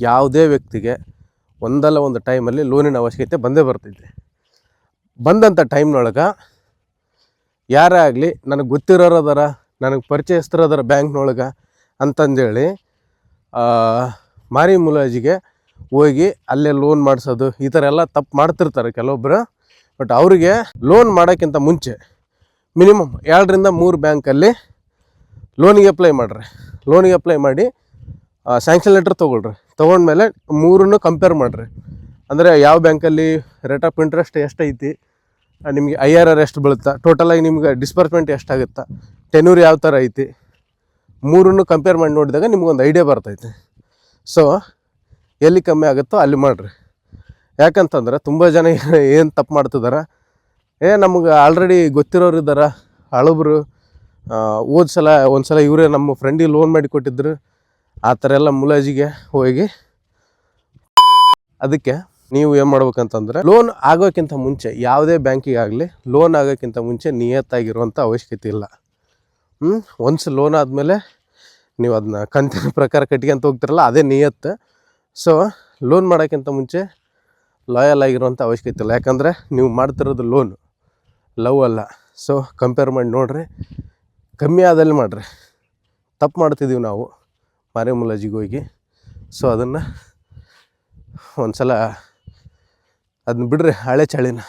ಯಾವುದೇ ವ್ಯಕ್ತಿಗೆ ಒಂದಲ್ಲ ಒಂದು ಟೈಮಲ್ಲಿ ಲೋನಿನ ಅವಶ್ಯಕತೆ ಬಂದೇ ಬರ್ತೈತೆ. ಬಂದಂಥ ಟೈಮ್ನೊಳಗೆ ಯಾರೇ ಆಗಲಿ ನನಗೆ ಗೊತ್ತಿರೋರು ಅದಾರ ನನಗೆ ಪರಿಚಯಸ್ಥರು ಅದಾರ ಬ್ಯಾಂಕ್ನೊಳಗೆ ಅಂತಂದೇಳಿ ಮಾರಿ ಮುಲಾಜಿಗೆ ಹೋಗಿ ಅಲ್ಲೇ ಲೋನ್ ಮಾಡಿಸೋದು, ಈ ಥರ ಎಲ್ಲ ತಪ್ಪು ಮಾಡ್ತಿರ್ತಾರೆ ಕೆಲವೊಬ್ಬರು ಬಟ್ ಅವರಿಗೆ ಲೋನ್ ಮಾಡೋಕ್ಕಿಂತ ಮುಂಚೆ ಮಿನಿಮಮ್ ಎರಡರಿಂದ ಮೂರು ಬ್ಯಾಂಕಲ್ಲಿ ಲೋನಿಗೆ ಅಪ್ಲೈ ಮಾಡ್ರಿ. ಲೋನಿಗೆ ಅಪ್ಲೈ ಮಾಡಿ ಸ್ಯಾಂಕ್ಷನ್ ಲೆಟ್ರ್ ತೊಗೊಳ್ರಿ. ತೊಗೊಂಡ್ಮೇಲೆ ಮೂರನ್ನು ಕಂಪೇರ್ ಮಾಡಿರಿ. ಅಂದರೆ ಯಾವ ಬ್ಯಾಂಕಲ್ಲಿ ರೇಟ್ ಆಫ್ ಇಂಟ್ರೆಸ್ಟ್ ಎಷ್ಟೈತಿ ನಿಮಗೆ ಐ ಆರ್ ಆರ್ ಎಷ್ಟು ಬೀಳುತ್ತಾ ಟೋಟಲಾಗಿ ನಿಮ್ಗೆ ಡಿಸ್ಬರ್ಸ್ಮೆಂಟ್ ಎಷ್ಟಾಗುತ್ತಾ ಟೆನ್ಯೂರ್ ಯಾವ ಥರ ಐತಿ, ಮೂರನ್ನು ಕಂಪೇರ್ ಮಾಡಿ ನೋಡಿದಾಗ ನಿಮ್ಗೊಂದು ಐಡಿಯಾ ಬರ್ತೈತೆ. ಸೊ ಎಲ್ಲಿ ಕಮ್ಮಿ ಆಗುತ್ತೋ ಅಲ್ಲಿ ಮಾಡಿರಿ. ಯಾಕಂತಂದ್ರೆ ತುಂಬ ಜನ ಏನು ತಪ್ಪು ಮಾಡ್ತಿದಾರೆ, ಏ, ನಮ್ಗೆ ಆಲ್ರೆಡಿ ಗೊತ್ತಿರೋರು ಇದ್ದಾರೆ ಹಳಬ್ರು ಹೋದ ಸಲ ಒಂದು ಸಲ ಇವರೇ ನಮ್ಮ ಫ್ರೆಂಡಿಗೆ ಲೋನ್ ಮಾಡಿ ಕೊಟ್ಟಿದ್ರು ಆ ಥರ ಎಲ್ಲ ಮುಲಾಜಿಗೆ ಹೋಗಿ ಅದಕ್ಕೆ ನೀವು ಏನು ಮಾಡ್ಬೇಕಂತಂದ್ರೆ ಲೋನ್ ಆಗೋಕ್ಕಿಂತ ಮುಂಚೆ, ಯಾವುದೇ ಬ್ಯಾಂಕಿಗೆ ಆಗಲಿ ಲೋನ್ ಆಗೋಕ್ಕಿಂತ ಮುಂಚೆ ನಿಯತ್ತಾಗಿರುವಂಥ ಅವಶ್ಯಕತೆ ಇಲ್ಲ. ಹ್ಞೂ ಒನ್ಸ್ ಲೋನ್ ಆದಮೇಲೆ ನೀವು ಅದನ್ನ ಕಂತಿನ ಪ್ರಕಾರ ಕಟ್ಕೊಂತ ಹೋಗ್ತಿರಲ್ಲ, ಅದೇ ನಿಯತ್ತು. ಸೊ ಲೋನ್ ಮಾಡೋಕ್ಕಿಂತ ಮುಂಚೆ ಲಾಯಲ್ ಆಗಿರುವಂಥ ಅವಶ್ಯಕತೆ ಇಲ್ಲ. ಯಾಕಂದರೆ ನೀವು ಮಾಡ್ತಿರೋದು ಲೋನ್ ಲವ್ ಅಲ್ಲ. ಸೊ ಕಂಪೇರ್ ಮಾಡಿ ನೋಡ್ರಿ, ಕಮ್ಮಿ ಆದಲ್ಲಿ ಮಾಡಿರಿ. ತಪ್ಪು ಮಾಡ್ತಿದ್ದೀವಿ ನಾವು. ಮಾರೆ ಮುಲಾಜಿಗೆ ಹೋಗಿ. ಸೊ ಅದನ್ನು ಒಂದು ಸಲ ಅದನ್ನ ಬಿಡ್ರಿ ಹಳೆ ಚಳಿನ.